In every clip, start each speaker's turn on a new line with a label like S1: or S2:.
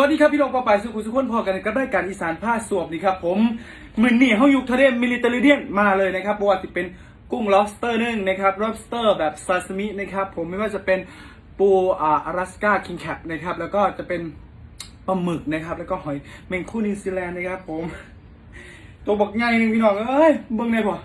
S1: วัสดีครับพี่น้องปอปายสุขุสุขนพอกันกับรายการอีสานผ้าสวบนี่ครับผมมือนี่เฮายู่ทะเลมิลิเตอร์เดียนมาเลยนะครับเพระว่าจะเป็นกุ้ง lobster นึ่งนะครับ lobster แบบซาซิมินะครับผมไม่ว่าจะเป็นปูอ่าอลาสกาคิงแคปนะครับแล้วก็จะเป็นปลาหมึกนะครับแล้วก็หอยแมงคู่นิวซีแลนด์นะครับผมตัวบักใหญ่หนึ่งพี่น้องเอ้ยเบิ่งได้ปะ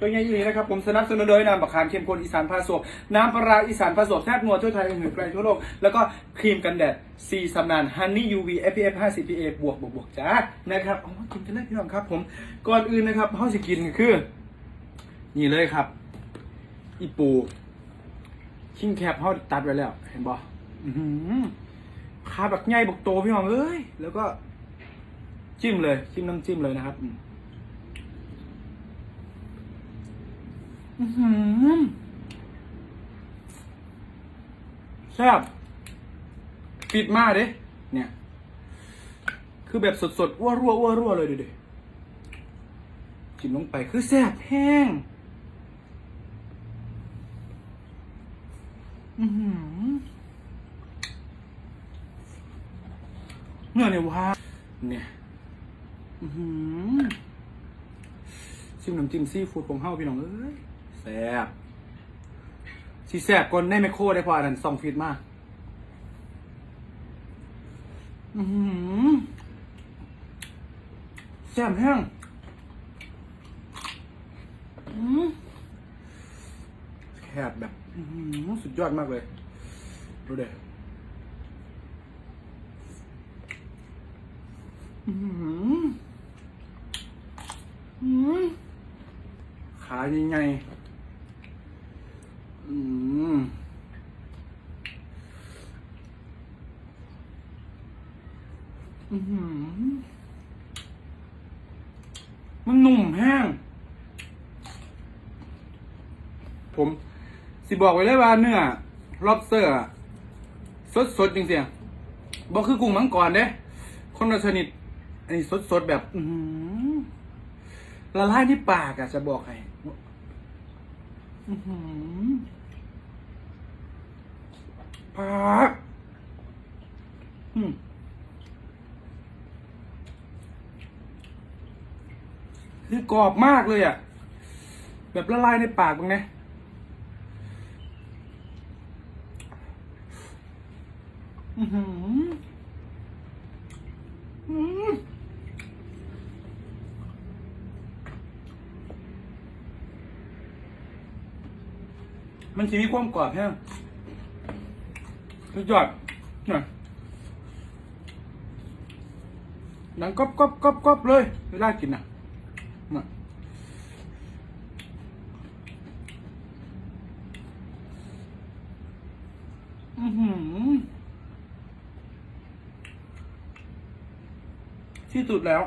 S1: ตัวใหญ่อยู่นี่นะครับผมสนับสนุนโดยน้ำบักขามเข้มข้นอีสานพาสวบน้ำปลาอีสานพาสวบแทบนัวทั่วไทยหือไกลทั่วโลก แล้วก็ครีมกันแดดซีสำนานฮันนี่ยูวี SPF 50 PA บวกบวกบวกจ้านะครับเอามากินกันเลยพี่น้องครับผมก่อนอื่นนะครับเฮาสิกินคือ นี่เลยครับ อีปูชิงแคบเฮาตัดไว้แล้ว เห็นบ่อื้อหือขาแบบใหญ่บักโตพี่น้องเอ้ยแล้วก็จิ้มเลย จิ้มน้ำจิ้มเลยนะครับ อืมแซ่บฟิตมากเด้เนี่ย คือแบบสดๆอ้วรัวอ้วรัวเลยดูดิจิ้มลงไปคือแซ่บแห้ง อือหือเนื้อเนี่ยว้าเนี่ย อื้อหือชิมน้ำจิ้มซีฟู้ดของเฮาพี่น้องเอ้ย แซ่บสีแซ่บก่อนในแมคโครได้พออันนั้นสองฟีดมากอือหือแซ่บแห้งอืมแคบแบบอื้อหือสุดยอดมากเลย ดูเด็อือหืออืมขายังไงอืมอือหือ มันหนุ่มแห้ง ผม สิบอกไว้เลยว่าเนื้อ lobster อะสดสดๆจริงๆบอกคือกุ้งมังกรเด้คนละชนิด อันนี้สดสดๆแบบอืละลายที่ปากอะจะบอกให้อื้อหือปากอืม คือกรอบมากเลยอะแบบละลายในปากตรงนี้อือหืออืมมันจะมีความกรอบแค่สุดยอดนี่ยหนังกรอบกรอบกรอบกรอบเลย เวลากินอะ อือหือ ที่สุดแล้ว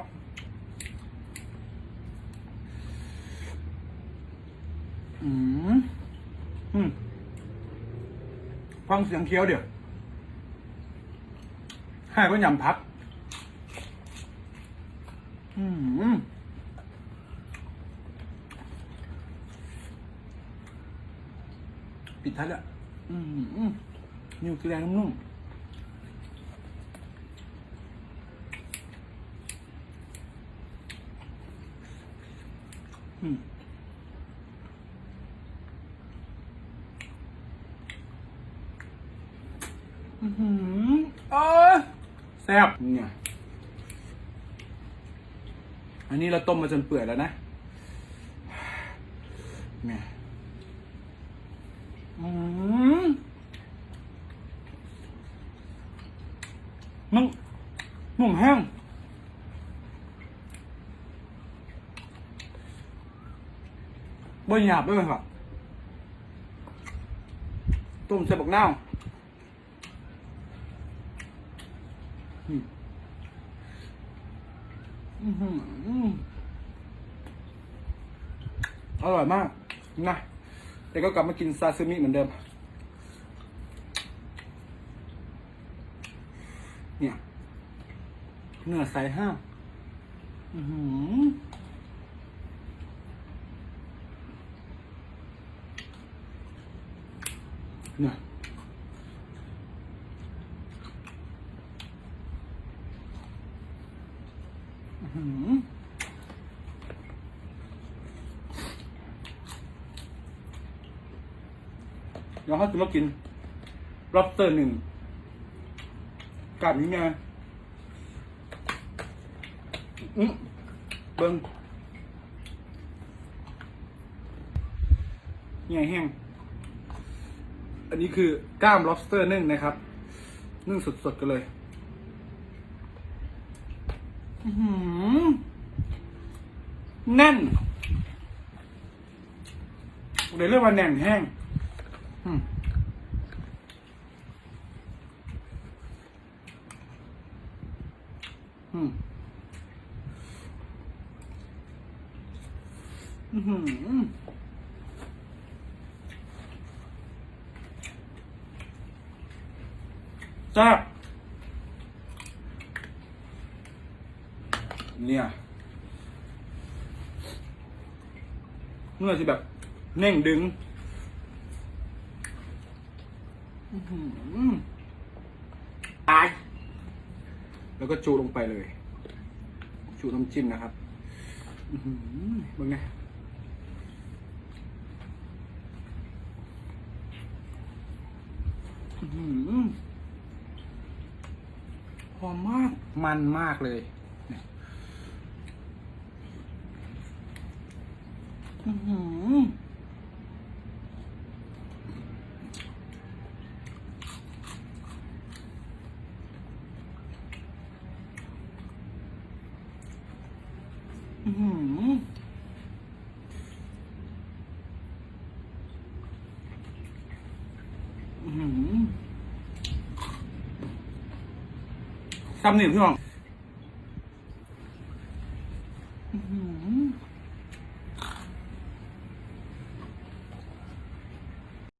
S1: อืมอืมฟังเสียงเคี้ยวเดี๋ยวให้ก็ยำพัก อืมปิดท้ายแล้วอืม นิวซีแลนด์นุ่มอืมอือหือเออแซ่บเนี่ย อันนี้เราต้มมาจนเปื่อยแล้วนะเนี่ยอืมนุ่ม นุ่มแห้งบ่หยาบด้วยไหมครับต้มใส่บักนาวอืมอื้อหืออร่อยมาก นะแต่ก็กลับมากินซาซิมิเหมือนเดิม เนี่ย เนื้อใสห้างอือหือเนี่ยอื้อหือเดี๋ยวเขาจะมากินล็อบเตอร์หนึ่งกับนี้ไง อืมเบิ้งใหญ่แห้ง อันนี้คือกล้าม lobster นึ่งนะครับ นึ่งสดๆกันเลยหือแน่นเดี๋ยวเรียกว่าแน่นแห้งอืม อื้อหือแซ่บเนี่ยเมื่อจะแบบเน่งดึง อื้อหือตาย แล้วก็จูลงไปเลย จูน้ำจิ้มนะครับ อือหือมึงไงอื้อ หือหอมมาก มันมากเลยเนี่ยอื้อหืออื้อหืออื้อหือ ซ้ำหนึ่งพี่น้อง